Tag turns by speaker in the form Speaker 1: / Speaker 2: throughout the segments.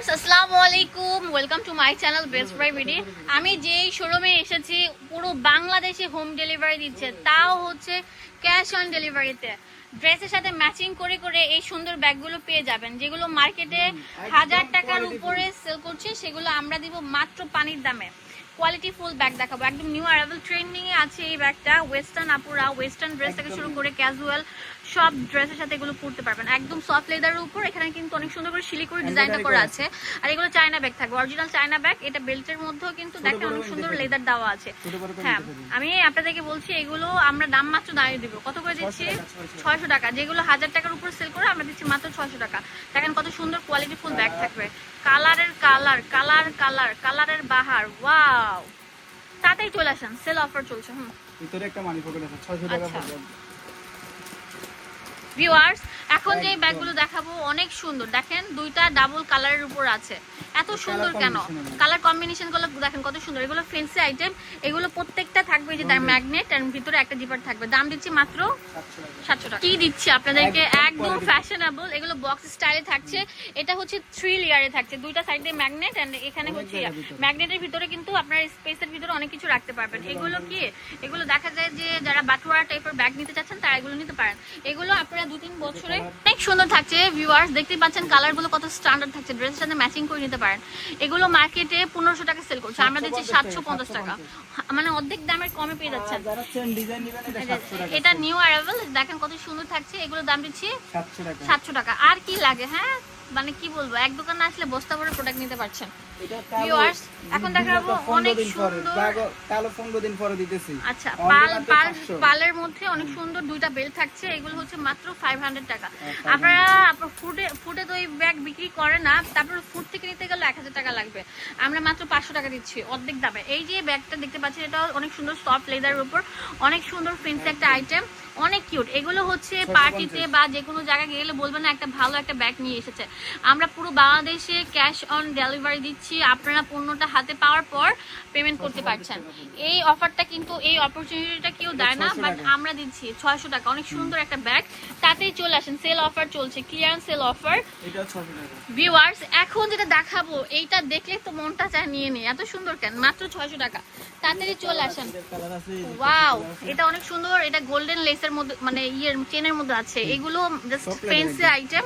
Speaker 1: Viewers আসসালামু আলাইকুম। Welcome to my channel best buy ভিডি আমি যেই শোরুমে এসেছি পুরো বাংলাদেশে হোম ডেলিভারি দিচ্ছে তাও হচ্ছে ক্যাশ অন ডেলিভারিতে ড্রেসের সাথে ম্যাচিং করে করে এই সুন্দর ব্যাগগুলো পেয়ে যাবেন যেগুলো মার্কেটে হাজার টাকার উপরে সেল করছে সেগুলো আমরা দিব মাত্র পানির দামে। কোয়ালিটি ফুল ব্যাগ দেখাবো। একদম নিউ অ্যারাইভেল ট্রেন্ডিং এ আছে এই ব্যাগটা। ওয়েস্টার্ন আপুরা ওয়েস্টার্ন ড্রেস থেকে শুরু করে ক্যাজুয়াল সব ড্রেসের সাথে এগুলো পরতে পারবেন। একদম সফট লেদারের উপর এখানে কিন্তু অনেক সুন্দর করে শিলিগুড়ি ডিজাইনটা করা। আছে। আর এগুলো চায়না ব্যাগ থাকবে। অরিজিনাল চায়না ব্যাগ এটা বেল্টের মধ্যেও কিন্তু দেখেন অনেক সুন্দর লেদার দেওয়া আছে। হ্যাঁ আমি আপনাদেরকে বলছি এগুলো আমরা দাম মাত্র দাঁড়িয়ে দিব। কত করে দিচ্ছি? ছয়শো টাকা। যেগুলো হাজার টাকার উপর সেল করে আমরা দিচ্ছি মাত্র ছয়শো টাকা। দেখেন কত সুন্দর কোয়ালিটি ফুল ব্যাগ থাকবে। কালারের কালার কালার কালার কালারের বাহার ওয়াও। তাতেই চলে আসেন সেল অফার চলছে হুম।
Speaker 2: ভিতরে একটা মানি পকেট আছে 600 টাকা
Speaker 1: আচ্ছা। ভিউয়ার্স এখন যে ব্যাগগুলো দেখাবো অনেক সুন্দর। দেখেন দুইটা ডাবল কালারের উপর আছে। এত সুন্দর কেন? কালার কম্বিনেশনগুলো দেখেন কত সুন্দর। এগুলো ফেন্সি আইটেম এগুলো প্রত্যেকটা থাকবে যে তার ম্যাগনেট এর ভিতরে একটা জিপার থাকবে। দাম দিচ্ছি মাত্র
Speaker 2: 700 টাকা।
Speaker 1: সাতশো টাকা। কি দিচ্ছি আপনাদেরকে?
Speaker 2: একদম।
Speaker 1: ফ্যাশনেবল এগুলো বক্স স্টাইলে থাকছে। এটা হচ্ছে থ্রি লেয়ারে থাকছে। দুইটা সাইডে ম্যাগনেট এন্ড এখানে হচ্ছে। ম্যাগনেটের ভিতরে। কিন্তু আপনার স্পেসের ভিতরে অনেক কিছু রাখতে পারবেন। এগুলো কি? এগুলো দেখা যায় যে যারা বাটুয়ারা টাইপের ব্যাগ নিতে চাচ্ছেন তারা এগুলো নিতে পারেন। এগুলো আপনারা দু তিন বছরে অনেক সুন্দর থাকছে ভিউয়ার্স দেখতে পাচ্ছেন কালারগুলো কত স্ট্যান্ডার্ড থাকছে। ড্রেসের সাথে ম্যাচিং করে নিতে পারেন। এগুলো মার্কেটে পনেরোশো টাকা সেল করছে। আমরা দিচ্ছি সাতশো পঞ্চাশ টাকা। মানে অর্ধেক দামের কমে পেয়ে যাচ্ছেন।
Speaker 2: এটা 700 টাকা।
Speaker 1: এটা নিউ অ্যারাইভেল দেখেন কত সুন্দর থাকছে। এগুলো দাম দিচ্ছি
Speaker 2: 700 টাকা।
Speaker 1: সাতশো টাকা। আর কি লাগে হ্যাঁ? মানে কি বলব এক দোকানে আসলে বস্তা ভরে প্রোডাক্ট নিতে পারছেন। এখন দেখাবো অনেক সুন্দর-
Speaker 2: কালো 15 দিন পরে দিতেছি।
Speaker 1: আচ্ছা পাল পাল পালের মধ্যে অনেক সুন্দর দুইটা বেল্ট থাকছে এগুলো হচ্ছে মাত্র ফাইভ হান্ড্রেড টাকা।
Speaker 2: হ্যাঁ,
Speaker 1: আপনারা ফুটে ফুটে তো এই ব্যাগ বিক্রি করে না তারপর ফুট থেকে নিতে গেলে এক হাজার টাকা লাগবে। আমরা মাত্র পাঁচশো টাকা দিচ্ছি অর্ধেক দামে। এই যে ব্যাগটা দেখতে পাচ্ছেন এটা অনেক সুন্দর সফট লেদারের উপর অনেক সুন্দর ফেন্সি একটা আইটেম অনেক কিউট এগুলো হচ্ছে পার্টিতে বা যে কোনো জায়গায় গেলে বলবেন না একটা ভালো একটা ব্যাগ নিয়ে এসেছে। আমরা পুরো বাংলাদেশে ক্যাশ অন ডেলিভারি দিচ্ছি। আপনারা পণ্যটা হাতে পাওয়ার পর পেমেন্ট করতে পারছেন। এই অফারটা কিন্তু এই অপরচুনিটিটা কেউ দেয় না বাট আমরা দিচ্ছি ছয়শো টাকা। অনেক সুন্দর একটা ব্যাগ তাতেই চলে আসেন। সেল অফার চলছে ক্লিয়ারেন্স সেল অফার
Speaker 2: এটা 600 টাকা।
Speaker 1: ভিউয়ার্স এখন যেটা দেখাবো এইটা দেখলে তো মনটা চায় নিয়ে নিই এত সুন্দর কেন? মাত্র ছয়শো টাকা। তাড়াতাড়ি চলে আসেন। ওয়াও এটা অনেক সুন্দর। এটা গোল্ডেন লেসের মধ্যে মানে ইয়ের চেনের মধ্যে আছে। এগুলো জাস্ট ফেন্সি আইটেম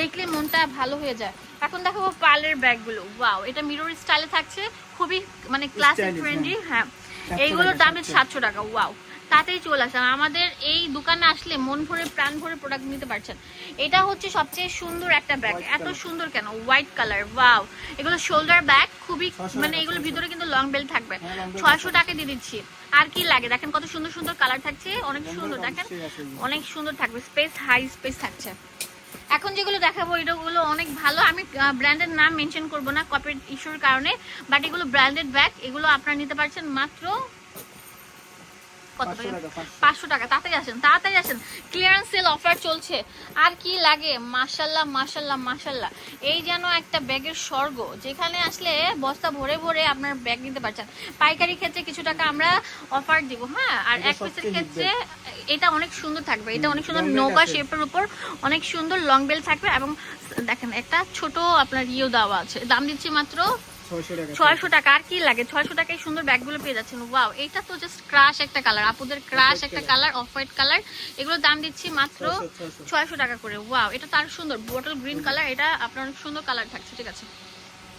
Speaker 1: দেখলে মনটা ভালো হয়ে যায়। এখন দেখাবো পার্লের ব্যাগগুলো। ওয়াও এটা মিরর স্টাইলে থাকছে খুবই মানে ক্লাসিক ফ্রেন্ডলি হ্যাঁ। এইগুলোর দাম
Speaker 2: সাতশো।
Speaker 1: সাতশো টাকা ওয়াও। তাতেই চলে আসেন আমাদের এই দোকানে আসলে মন ভরে প্রাণ ভরে প্রোডাক্ট নিতে পারছেন। এটা হচ্ছে সবচেয়ে সুন্দর একটা ব্যাগ এত সুন্দর কেন? White colour wow. এগুলো শোল্ডার ব্যাগ খুবই মানে এগুলোর ভিতরে কিন্তু লং বেল্ট থাকবে।
Speaker 2: হ্যাঁ,
Speaker 1: ছয়শো টাকা দিয়ে দিচ্ছি। আর কি লাগে? দেখেন কত সুন্দর সুন্দর কালার থাকছে। অনেক সুন্দর দেখেন। অনেক সুন্দর থাকবে। স্পেস হাই স্পেস থাকছে। এখন যেগুলো দেখাবো এগুলো অনেক ভালো। আমি ব্র্যান্ডের নাম মেনশন করব না কপির ইস্যুর কারণে বাট এগুলো ব্র্যান্ডেড ব্যাগ এগুলো আপনারা নিতে পারছেন মাত্র কত
Speaker 2: 500 টাকা, 500
Speaker 1: পাঁচশো টাকা তাড়াতাড়ি আসেন তাড়াতাড়ি আসেন। ক্লিয়ারেন্স সেল অফার চলছে। আর কি লাগে? এই যেন একটা ব্যাগের স্বর্গ যেখানে আসলে বস্তা ভরে ভরে আপনার ব্যাগ নিতে পারছেন। পাইকারি ক্ষেত্রে কিছু টাকা আমরা অফার দিব হ্যাঁ? আর এক পিসের ক্ষেত্রে এটা অনেক সুন্দর থাকবে। এটা অনেক সুন্দর নৌকা। শেপের উপর অনেক সুন্দর লং বেল থাকবে এবং দেখেন একটা ছোট আপনার ইয়েও দেওয়া আছে। দাম দিচ্ছি মাত্র ছয়শো টাকা। আর কি লাগে? ছয়শো টাকায় সুন্দর ব্যাগগুলো পেয়ে যাচ্ছেন। ওয়াও এটা তো জাস্ট ক্রাশ একটা কালার আপুদের ক্রাশ একটা কালার অফ হোয়াইট কালার এগুলো দাম দিচ্ছি মাত্র
Speaker 2: 600
Speaker 1: ছয়শো। টাকা করে। ওয়াও এটা তার সুন্দর। বোটল গ্রিন কালার এটা আপনার অনেক সুন্দর কালার থাকছে ঠিক আছে?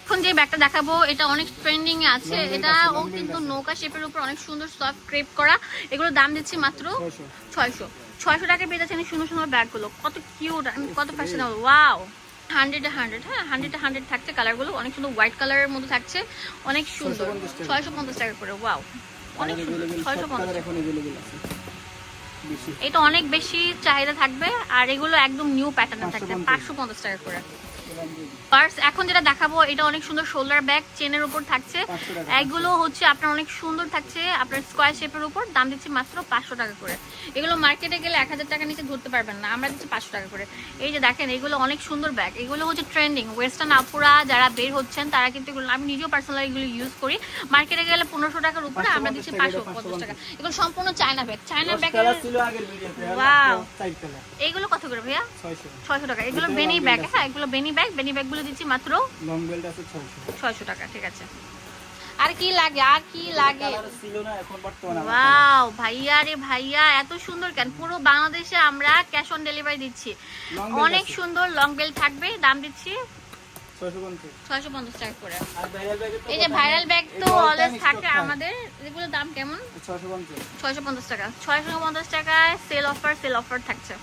Speaker 1: এখন যে ব্যাগটা দেখাবো এটা অনেক ট্রেন্ডিং এ আছে। এটা ও কিন্তু। নৌকা শেপের উপর অনেক সুন্দর সফট ক্রেপ করা। এগুলো দাম দিচ্ছি মাত্র ছয়শো। ছয়শো। টাকা পেয়ে যাচ্ছেন সুন্দর সুন্দর ব্যাগগুলো। কত কিউট কত ফ্যাশনেবল ওয়াও হান্ড্রেডে হান্ড্রেড হ্যাঁ হান্ড্রেডে হান্ড্রেড থাকছে কালারগুলো অনেক সুন্দর হোয়াইট কালারের মধ্যে থাকছে। অনেক সুন্দর। ছয়শো পঞ্চাশ টাকা। করে ওয়াও অনেক সুন্দর ছয়শো পঞ্চাশ। এটা অনেক বেশি চাহিদা থাকবে আর এগুলো একদম নিউ প্যাটার্নে থাকবে পাঁচশো পঞ্চাশ টাকা করে। পার্স এখন যেটা দেখাবো এটা অনেক সুন্দর শোল্ডার ব্যাগ চেনের উপর থাকছে। এগুলো হচ্ছে আপনার অনেক সুন্দর থাকছে আপনার স্কোয়ার শেপের উপর দাম দিচ্ছি মাত্র পাঁচশো টাকা করে। এগুলো মার্কেটে গেলে এক হাজার টাকা নিচে ধরতে পারবেন না আমরা দিচ্ছি পাঁচশো টাকা করে। এই যে দেখেন এগুলো অনেক সুন্দর ব্যাগ এগুলো হচ্ছে ট্রেন্ডিং ওয়েস্টার্ন আপুরা যারা বের হচ্ছেন তারা কিন্তু এগুলো আমি নিজেও পার্সোনালি এগুলো ইউজ করি। মার্কেটে গেলে পনেরোশো টাকার উপরে আমরা দিচ্ছি পাঁচশো পঞ্চাশ টাকা। এগুলো সম্পূর্ণ চায়না ব্যাগ চায়না ব্যাগ এইগুলো কত করে ভাইয়া?
Speaker 2: 600
Speaker 1: ছয়শো টাকা। এগুলো বেনি ব্যাগ হ্যাঁ এগুলো বেনি ব্যাগ বেনি দিচ্ছি মাত্র
Speaker 2: লং বেল্ট আছে ছয়শো।
Speaker 1: ছয়শো টাকা ঠিক আছে। আর কি লাগে আর কি লাগে? ওয়াও ভাইয়া রে ভাইয়া এত সুন্দর কেন? পুরো বাংলাদেশে আমরা ক্যাশ অন ডেলিভারি দিচ্ছি। অনেক সুন্দর লং বেল থাকবে দাম দিচ্ছি
Speaker 2: ছয়শো পঞ্চাশ।
Speaker 1: টাকা করে। এই যে ভাইরাল ব্যাগ তো অলওয়েজ থাকে আমাদের। এগুলোর দাম কেমন? ছয়শো পঞ্চাশ। টাকা। ছয়শো পঞ্চাশ টাকায় সেল অফার সেল অফার থাকছে।